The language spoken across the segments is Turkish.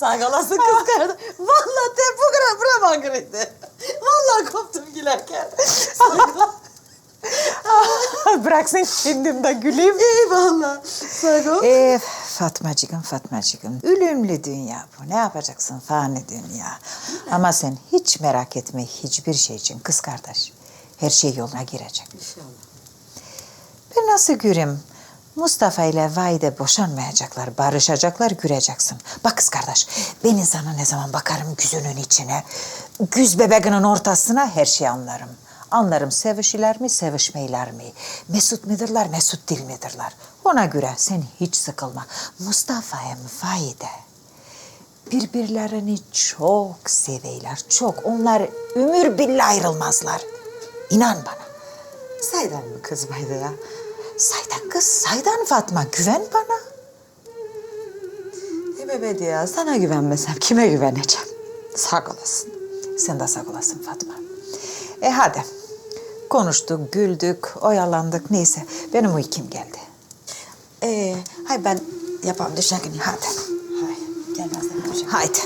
Sağ olasın kız kardeş. Vallahi te bu kadar buraman kırıydı. Vallahi koptum gülerken. Bıraksın kendim de güleyim. Eyvallah. Sağ ol. Ee, Fatmacığım, Fatmacığım. Ölümlü dünya bu. Ne yapacaksın fani dünya. Ama sen hiç merak etme hiçbir şey için kız kardeş. Her şey yoluna girecek. İnşallah. Ben nasıl göreyim? Mustafa ile Vahide boşanmayacaklar, barışacaklar, göreceksin. Bak kız kardeş, ben insana ne zaman bakarım gözünün içine, güz bebeğinin ortasına her şeyi anlarım. Anlarım sevişiler mi, sevişmeyler mi? Mesut midirler, mesut değil midirler? Ona göre sen hiç sıkılma. Mustafa hem Vahide birbirlerini çok seveyler, çok. Onlar ömür billah ayrılmazlar. İnan bana. Saydan mı kız Vahide ya? Saydan kız, saydan Fatma. Güven bana. E bebe ya, sana güvenmesem kime güveneceğim? Sağ olasın. Sen de sağ olasın Fatma. E hadi. Konuştuk, güldük, oyalandık. Neyse, benim uykum geldi. Ee, hay ben yapam düşerim. Hadi. Hay. Gelmezden düşerim. Haydi.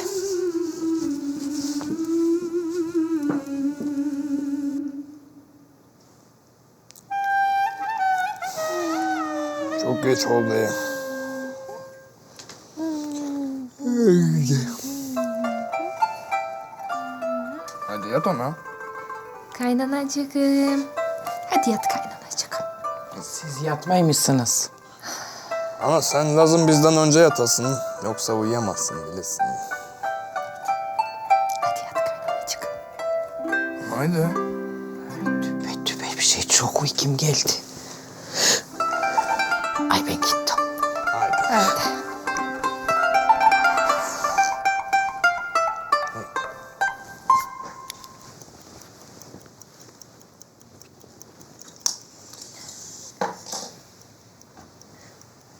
Geç oldu ya. Hadi yat ona. Kaynanacığım. Hadi yat kaynanacığım. Siz yatmaymışsınız. Ama sen lazım bizden önce yatasın. Yoksa uyuyamazsın bilirsin. Hadi yat kaynanacığım. Haydi. Tübe tübe bir şey çok uykum geldi. Haydi.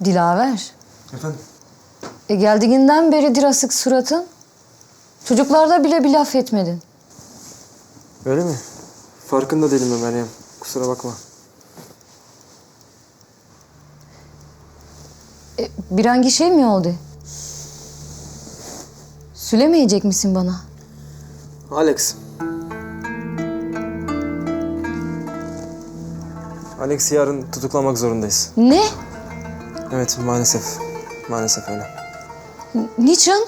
Dilaver. Efendim? E geldiğinden beridir asık suratın. Çocuklarda bile bir laf etmedin. Öyle mi? Farkında değilim ben Meryem. Kusura bakma. Bir hangi şey mi oldu? Söylemeyecek misin bana? Alex. Alex'i yarın tutuklamak zorundayız. Ne? Evet maalesef. Maalesef öyle. Niçin?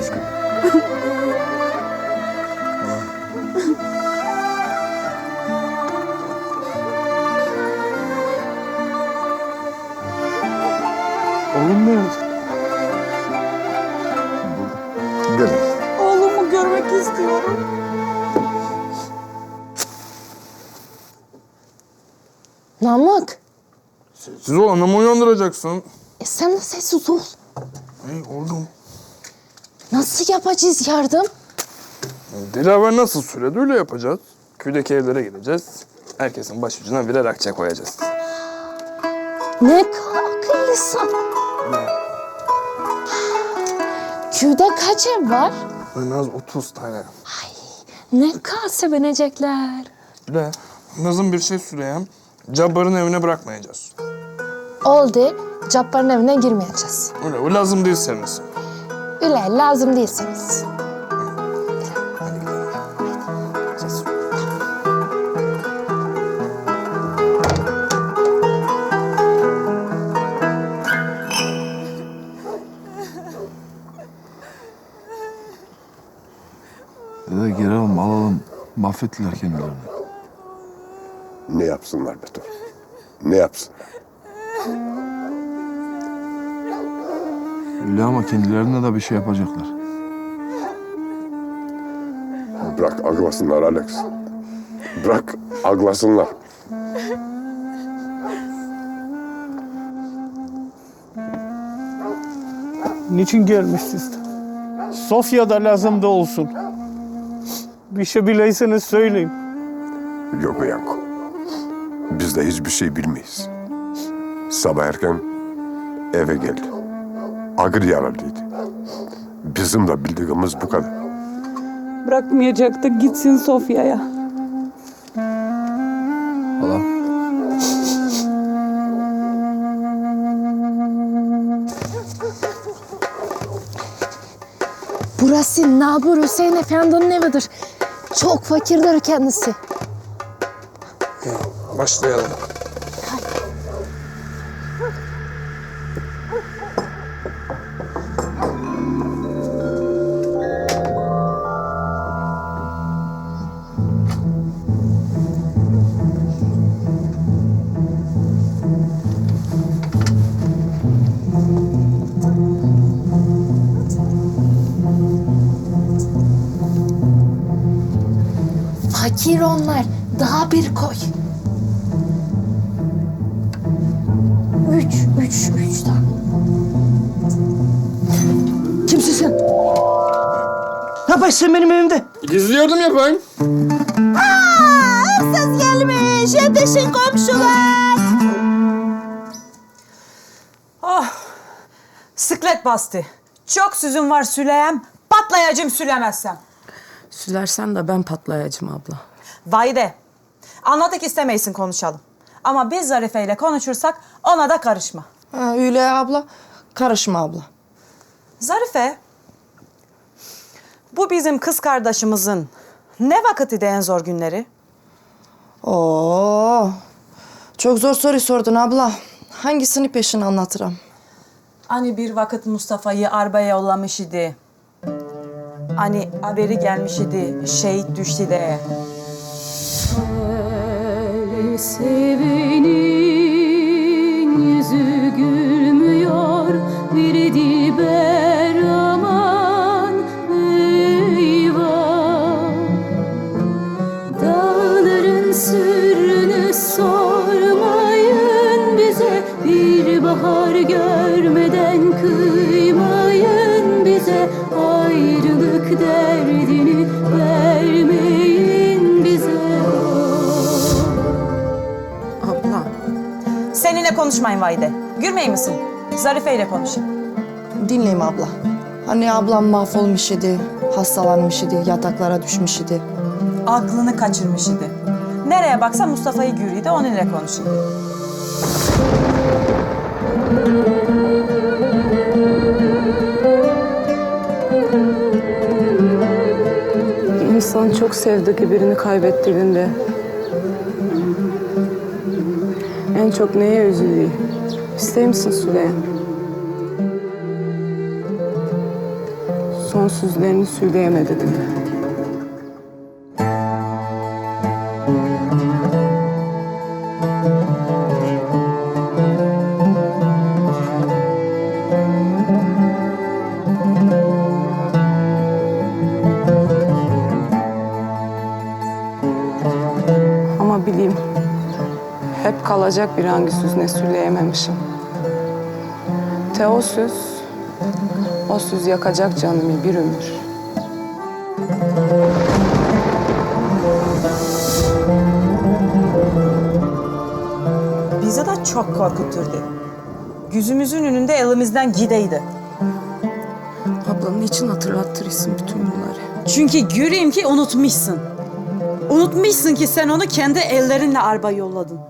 Çok üzgün. Oğlum nerede? Gelin. Oğlumu görmek istiyorum. Namık. Siz o anamı uyandıracaksın. E sen de sessiz ol. Ey oğlum. Nasıl yapacağız yardım? Dilaver nasıl söyledi öyle yapacağız. Köydeki evlere gideceğiz. Herkesin başucuna birer akçe koyacağız. Ne akıllısın. Köyde kaç ev var? En az 30 tane. Ne kadar sevinecekler. Bile Nazım bir şey süreyim. Cabbar'ın evine bırakmayacağız. Oldu. Cabbar'ın evine girmeyeceğiz. Öyle o lazım değil sevmesi. Öyle lazım değilsiniz. Dede girelim alalım. Mahvettiler kendilerini. Ne yapsınlar Beto? Ne yapsın? Öyle ama kendilerine de bir şey yapacaklar. Bırak aglasınlar Alex. Bırak aglasınlar. Niçin gelmişsiniz? Sofya'da lazım da olsun. Bir şey bileyseniz söyleyin. Yok Yanko. Biz de hiçbir şey bilmeyiz. Sabah erken eve geldi. Agır yaralıydı. Bizim de bildiğimiz bu kadar. Bırakmayacaktı gitsin Sofya'ya. Hala. Burası Nabur Hüseyin Efendi'nin evidir. Çok fakirdir kendisi. Başlayalım. Fakir onlar. Daha bir koy. Üç, üç, üç tane. Kimsin sen? Ne yapıyorsun sen benim evimde? Gizliyordum yapayım. Ses gelmiş. Yetişin komşular. Oh, sıklet bastı. Çok süzüm var süleyem, patlayacağım sülemezsem. Sülersen de ben patlayacağım abla. Vayde, anladık istemeysin konuşalım. Ama biz Zarife ile konuşursak ona da karışma. Ha, öyle abla. Karışma abla. Zarife, bu bizim kız kardeşimizin ne vakiti de en zor günleri? Oo. Çok zor soru sordun abla. Hangisini peşin anlatırım? Hani bir vakit Mustafa'yı arbaya yollamış idi. Hani haberi gelmiş idi, şehit düştü de. Sevenin yüzü konuşmayın Vayde. Gülmeyin misin? Zarife ile konuşayım. Dinleyeyim abla. Hani ablam mahvolmuş idi, hastalanmış idi, yataklara düşmüş idi. Aklını kaçırmış idi. Nereye baksa Mustafa'yı görüyordu, onunla konuşuyordu. İnsan çok sevdiği birini kaybettiğinde en çok neye üzülüyor? İster misin Süleyman? Son sözlerini söyleyemedi dedi. Hep kalacak bir hangi söz ne söyleyememişim. Te o söz yakacak canımı bir ömür. Bizi de çok korkutturdu. Yüzümüzün önünde elimizden gideydi. Ablanın için hatırlattırırsın bütün bunları. Çünkü göreyim ki unutmuşsun. Unutmuşsun ki sen onu kendi ellerinle arba yolladın.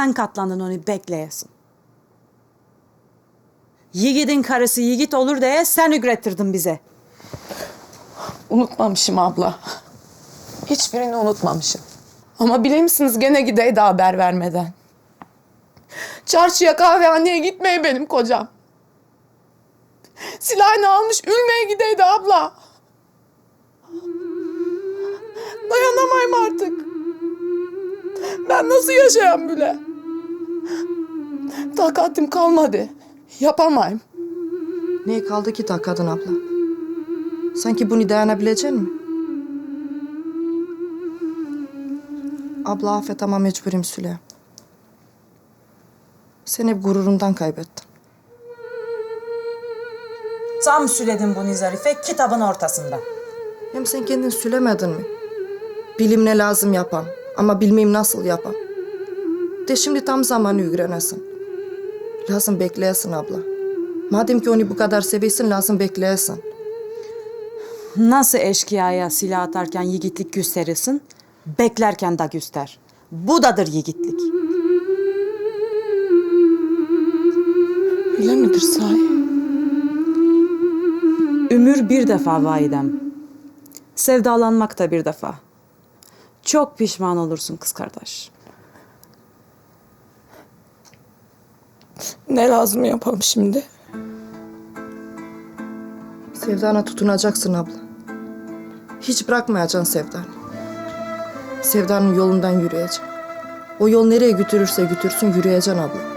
Sen katlandın onu bekleyesin. Yiğidin karısı yiğit olur diye sen ügrettirdin bize. Unutmamışım abla. Hiçbirini unutmamışım. Ama bilir misiniz gene gideydi haber vermeden. Çarşıya kahvehaneye gitmeye benim kocam. Silahını almış ülmeye gideydi abla. Dayanamayım artık. Ben nasıl yaşayayım bile? Takatim kalmadı. Yapamayım. Ne kaldı ki takadın abla? Sanki bunu dayanabilecek mi? Abla affet ama mecburim Süle. Sen hep gururundan kaybettin. Tam söyledim bunu Zarife kitabın ortasında. Hem sen kendin söylemedin mi? Bilim ne lazım yapan ama bilmeyeyim nasıl yapan. De şimdi tam zamanı öğrenesin. Lazım bekleyesin abla. Madem ki onu bu kadar seviyorsun lazım bekleyesin. Nasıl eşkıyaya silah atarken yiğitlik gösterirsin, beklerken de göster. Bu dadır yiğitlik. Öyle midir sahi? Ömür bir defa validem. Sevdalanmak da bir defa. Çok pişman olursun kız kardeş. Ne lazım yapalım şimdi? Sevdana tutunacaksın abla. Hiç bırakmayacaksın sevdanı. Sevdanın yolundan yürüyeceksin. O yol nereye götürürse götürsün yürüyeceksin abla.